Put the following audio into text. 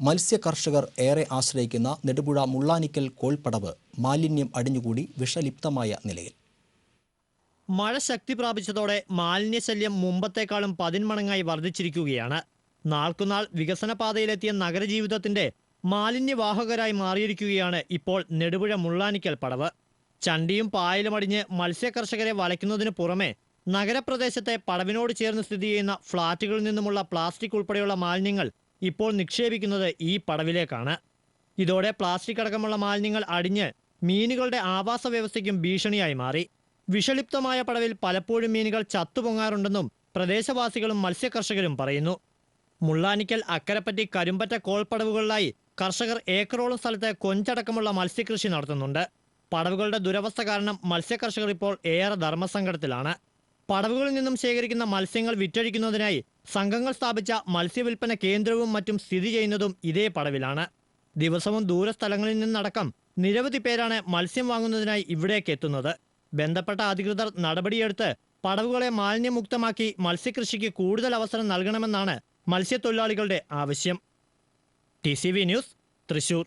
മത്സ്യ കർഷകർ ഏറെ ആശ്രയിക്കുന്ന നെടുപുഴ മുള്ളാനിക്കൽ കോൾപ്പടവ് മാലിന്യം അടിഞ്ഞുകൂടി വിഷലിപ്തമായ നിലയിൽ. മഴ ശക്തി പ്രാപിച്ചതോടെ മാലിന്യശല്യം മുമ്പത്തേക്കാളും പതിന്മടങ്ങായി വർദ്ധിച്ചിരിക്കുകയാണ്. നാൾക്കുനാൾ വികസന പാതയിലെത്തിയ നഗരജീവിതത്തിന്റെ മാലിന്യവാഹകരായി മാറിയിരിക്കുകയാണ് ഇപ്പോൾ നെടുപുഴ മുള്ളാനിക്കൽ പടവ്. ചണ്ടിയും പായലും അടിഞ്ഞ് മത്സ്യകർഷകരെ വലയ്ക്കുന്നതിന് പുറമെ നഗരപ്രദേശത്തെ പടവിനോട് ചേർന്ന് സ്ഥിതി ചെയ്യുന്ന ഫ്ളാറ്റുകളിൽ നിന്നുമുള്ള പ്ലാസ്റ്റിക് ഉൾപ്പെടെയുള്ള മാലിന്യങ്ങൾ ഇപ്പോൾ നിക്ഷേപിക്കുന്നത് ഈ പടവിലേക്കാണ്. ഇതോടെ പ്ലാസ്റ്റിക് അടക്കമുള്ള മാലിന്യങ്ങൾ അടിഞ്ഞ് മീനുകളുടെ ആവാസ വ്യവസ്ഥയ്ക്കും ഭീഷണിയായി മാറി. വിഷലിപ്തമായ പടവിൽ പലപ്പോഴും മീനുകൾ ചത്തുപൊങ്ങാറുണ്ടെന്നും പ്രദേശവാസികളും മത്സ്യകർഷകരും പറയുന്നു. മുള്ളാനിക്കൽ അക്കരപ്പറ്റി കരുമ്പറ്റ കോൾപ്പടവുകളിലായി കർഷകർ ഏക്കറോളം സ്ഥലത്ത് കൊഞ്ചടക്കമുള്ള മത്സ്യകൃഷി നടത്തുന്നുണ്ട്. പടവുകളുടെ ദുരവസ്ഥ കാരണം മത്സ്യകർഷകർ ഇപ്പോൾ ഏറെ ധർമ്മസങ്കടത്തിലാണ്. പടവുകളിൽ നിന്നും ശേഖരിക്കുന്ന മത്സ്യങ്ങൾ വിറ്റഴിക്കുന്നതിനായി സംഘങ്ങൾ സ്ഥാപിച്ച മത്സ്യവിൽപ്പന കേന്ദ്രവും മറ്റും സ്ഥിതി ചെയ്യുന്നതും ഇതേ പടവിലാണ്. ദിവസവും ദൂരസ്ഥലങ്ങളിൽ നിന്നടക്കം നിരവധി പേരാണ് മത്സ്യം വാങ്ങുന്നതിനായി ഇവിടേക്ക് എത്തുന്നത്. ബന്ധപ്പെട്ട അധികൃതർ നടപടിയെടുത്ത് പടവുകളെ മാലിന്യമുക്തമാക്കി മത്സ്യകൃഷിക്ക് കൂടുതൽ അവസരം നൽകണമെന്നാണ് മത്സ്യത്തൊഴിലാളികളുടെ ആവശ്യം. T news Thrissur.